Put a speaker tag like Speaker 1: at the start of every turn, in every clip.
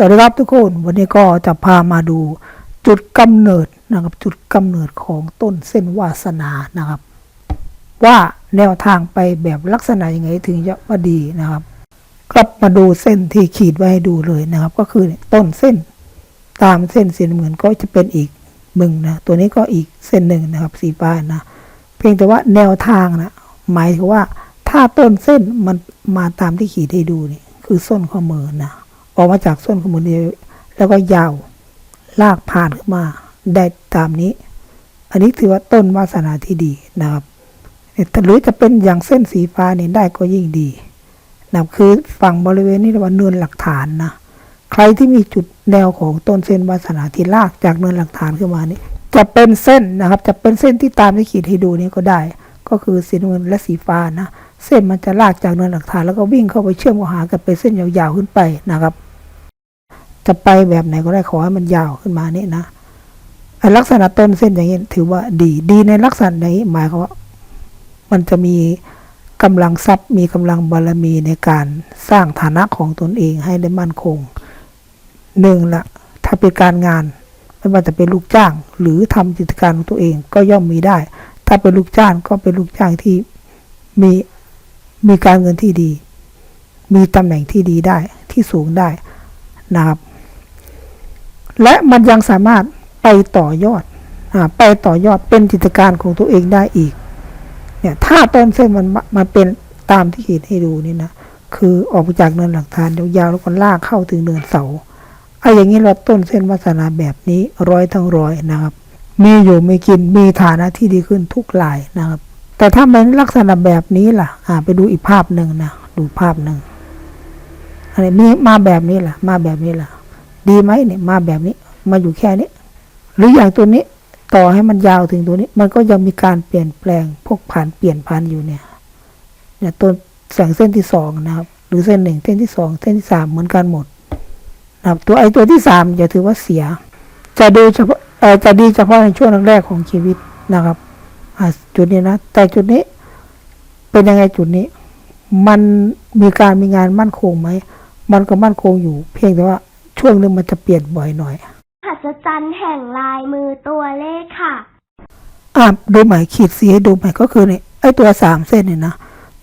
Speaker 1: สวัสดีครับทุกคนวันนี้ก็จะพามาดูจุดกำเนิดนะครับจุดกำเนิดของต้นเส้นวาสนานะครับ ว่าแนวทางไปแบบลักษณะยังไงถึงจะว่าดีนะครับกลับมาดูเส้นที่ขีดไว้ให้ดูเลยนะครับ ก็คือต้นเส้นตามเส้นสีน้ำเงินก็จะเป็นอีกมึงนะตัวนี้ก็อีกเส้นหนึ่งนะครับสีฟ้านะเพียงแต่ว่าแนวทางนะหมายถึงว่าถ้าต้นเส้นมันมาตามที่ขีดให้ดูนี่คือส้นข้อมือนะ ออกมาจากส้นข้อมือนี้แล้วก็ยาวลากผ่านขึ้นมาได้ตามนี้ อันนี้ถือว่าต้นวาสนาที่ดีนะครับเนี่ยถ้าหรือจะเป็นอย่างเส้นสีฟ้านี่ได้ก็ยิ่งดีนะครับคือฝั่งบริเวณนี้เรียกว่าเนินหลักฐานนะใครที่มีจุดแนวของต้นเส้นวาสนาที่ลากจากเนินหลักฐานขึ้นมานี่จะเป็นเส้นนะครับ จะเป็นเส้นที่ตามที่ขีดให้ดูนี่ก็ได้ ก็คือสีน้ำเงินและสีฟ้านะเส้นมันจะลากจากเนินหลักฐานแล้วก็วิ่งเข้าไปเชื่อมเข้าหากันเป็นเส้นยาวๆขึ้นไปนะครับ จะไปแบบไหนก็ได้ขอให้มันยาวขึ้นมานี่นะลักษณะต้นเส้นอย่างนี้ถือว่าดีดีในลักษณะนี้หมายความว่ามันจะมีกำลังทรัพย์ มีกำลังบารมีในการสร้างฐานะของตนเองให้ได้มั่นคงหนึ่งละถ้าเป็นการงานไม่ว่าจะเป็นลูกจ้าง หรือทำกิจการของตัวเองก็ย่อมมีได้ ถ้าเป็นลูกจ้างก็เป็นลูกจ้างที่มีมีการเงินที่ดี มีตำแหน่งที่ดีได้ที่สูงได้นะครับ และมันยังสามารถไปต่อยอดอไปต่อยอดเป็นกิจการของตัวเองได้อีก เนี่ย ถ้าต้นเส้นมันมันเป็นตามที่ขีดให้ดูนี่นะ คือออกมาจากเนินหลักฐานยาวๆแล้วก็ลากเข้าถึงเนินเสาไอ้อย่างนี้เราต้นเส้นวาสนาแบบนี้ร้อยทั้งร้อยนะครับ มีอยู่มีกินมีฐานะที่ดีขึ้นทุกรายนะครับ แต่ถ้าเป็นลักษณะแบบนี้ล่ะ อ่า ไปดูอีกภาพหนึ่งนะ ดูภาพหนึ่งอันนี้มีมาแบบนี้ล่ะ มาแบบนี้ล่ะ ดีไหมเนี่ยมาแบบนี้ มาอยู่แค่นี้ หรืออย่างตัวนี้ต่อให้มันยาวถึงตัวนี้ มันก็ยังมีการเปลี่ยนแปลงพวกผ่านเปลี่ยนผ่านอยู่เนี่ยเนี่ยต้นแสงเส้นที่สองนะครับ หรือเส้นหนึ่งเส้นที่สองเส้นที่สามเหมือนกันหมดนะครับตัวไอตัวที่สามอย่าถือว่าเสีย จะดูเฉพาะจะดีเฉพาะในช่วงแรกของชีวิตนะครับจุดนี้นะ แต่จุดนี้เป็นยังไงจุดนี้ มันมีการมีงานมั่นคงไหม มันก็มั่นคงอยู่ เพียงแต่ว่า ช่วงหนึงมันจะเปลี่ยนบ่อยหน่อย
Speaker 2: หัศจรรย์แห่งลายมือตัวเลขค่ะ
Speaker 1: อ่าดูใหม่ขีดสีให้ดูใหม่ก็คือเนี่ยไอ้ตัวสามเส้นเนี่ยนะ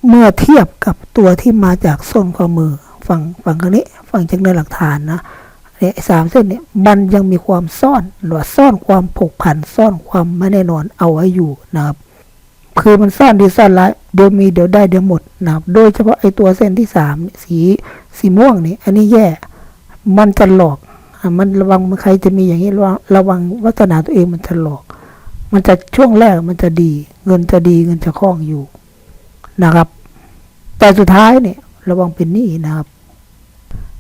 Speaker 1: เมื่อเทียบกับตัวที่มาจากส้นข้อมือฝั่งฝั่งข้างนี้ฝั่งจากเนินหลักฐานนะเนี่ยไอ้สามเส้นเนี่ยมันยังมีความซ่อนหรือว่าซ่อนความผกผันซ่อนความไม่แน่นอนเอาไว้อยู่นะครับคือมันซ่อนดีซ่อนร้ายเดี๋ยวมีเดี๋ยวได้เดี๋ยวหมดนะครับโดยเฉพาะไอ้ตัวเส้นที่สามสีสีม่วงนี่อันนี้แย่ มันจะหลอกอะมันระวังมันใครจะมีอย่างนี้ระวังระวังวัฒนาตัวเองมันจะหลอก มันจะช่วงแรกมันจะดี เงินจะดีเงินจะคล่องอยู่นะครับ แต่สุดท้ายเนี่ย ระวังเป็นหนี้นะครับ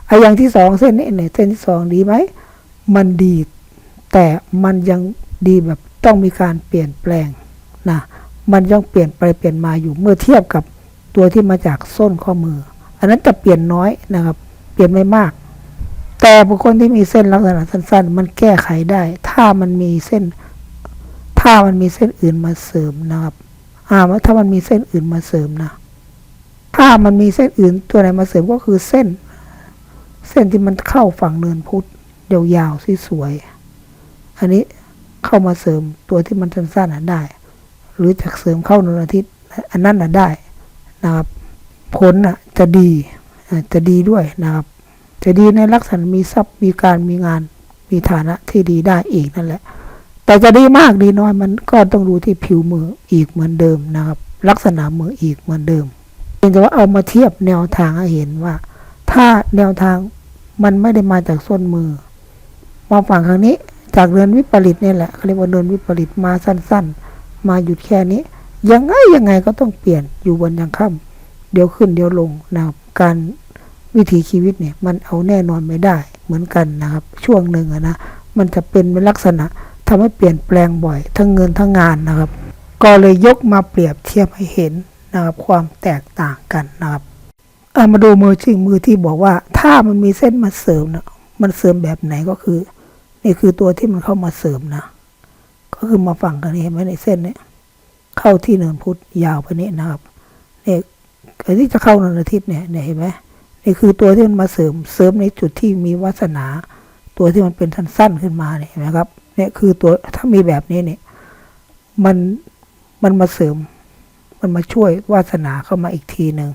Speaker 1: ไอ้อย่างที่สองเส้นนี้เนี่ยเส้นที่สองดีไหมมันดี แต่มันยังดีแบบต้องมีการเปลี่ยนแปลงนะมันยังเปลี่ยนไปเปลี่ยนมาอยู่เมื่อเทียบกับตัวที่มาจากส้นข้อมือ อันนั้นจะเปลี่ยนน้อยนะครับ เปลี่ยนไม่มาก แต่บุคคลที่มีเส้นลักษณะสั้น ๆ มันแก้ไขได้ ถ้ามันมีเส้น ถ้ามันมีเส้นอื่นมาเสริมนะครับ อ่าถ้ามันมีเส้นอื่นมาเสริมนะ ถ้ามันมีเส้นอื่นตัวไหนมาเสริมก็คือเส้น เส้นที่มันเข้าฝั่งเนินพุทธยาวๆสวยๆอันนี้เข้ามาเสริมตัวที่มันสั้นๆน่ะได้ หรือจากเสริมเข้าเนินอาทิตย์ อันนั้นน่ะได้นะครับผลน่ะจะดีจะดีด้วยนะครับ จะดีในลักษณะมีทรัพย์มีการมีงานมีฐานะที่ดีได้อีกนั่นแหละ แต่จะดีมากดีน้อยมันก็ต้องดูที่ผิวมืออีกเหมือนเดิมนะครับ ลักษณะมืออีกเหมือนเดิมเพียงแต่ว่าเอามาเทียบแนวทางให้เห็นว่า ถ้าแนวทางมันไม่ได้มาจากส้นมือ มาฝั่งทางนี้จากเดินวิปริตเนี่ยแหละเขาเรียกว่าเดินวิปริตมาสั้น ๆ มาหยุดแค่นี้ ยังไงยังไงก็ต้องเปลี่ยนอยู่บนยังค่ำเดี๋ยวขึ้นเดี๋ยวลงนะครับการ วิถีชีวิตเนี่ยมันเอาแน่นอนไม่ได้เหมือนกันนะครับ ช่วงหนึ่งอะนะมันจะเป็นลักษณะทำให้เปลี่ยนแปลงบ่อย ทั้งเงินทั้งงานนะครับ ก็เลยยกมาเปรียบเทียบให้เห็นนะครับความแตกต่างกันนะครับเอามาดูมือจริงมือที่บอกว่า ถ้ามันมีเส้นมาเสริมนะมันเสริมแบบไหนก็คือ นี่คือตัวที่มันเข้ามาเสริมนะ ก็คือมาฝั่งกันนี่เห็นไหมในเส้นเนี้ยเข้าที่เนินพุทธยาวไปนี้นะครับเนี่ยไอ้ที่จะเข้าเนินอาทิตย์เนี่ยเนี่ยเห็นไหม นี่คือตัวที่มันมาเสริมเสริมในจุดที่มีวาสนา ตัวที่มันเป็นสั้นๆขึ้นมาเนี่ยนไหมครับเนี่ยคือตัวถ้ามีแบบนี้เนี่ยมันมันมาเสริม มันมาช่วยวาสนาเข้ามาอีกทีหนึ่ง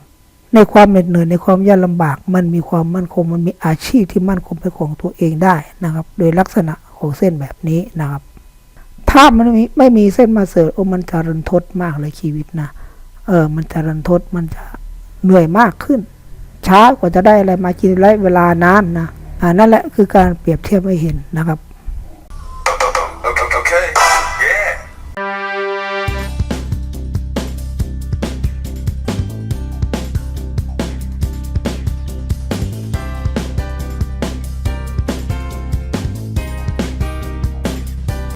Speaker 1: ในความเหน็ดเหนื่อยในความยากลำบาก มันมีความมั่นคง มันมีอาชีพที่มั่นคงเป็นของตัวเองได้นะครับ โดยลักษณะของเส้นแบบนี้นะครับ ถ้ามันไม่มีไม่มีเส้นมาเสริมโอ้มันจะรันทดมากเลยชีวิตนะเออมันจะรันทดมันจะเหนื่อยมากขึ้น ช้ากว่าจะได้อะไรมากินไรเวลานานนะอ่านั่นแหละคือการเปรียบเทียบให้เห็นนะครับ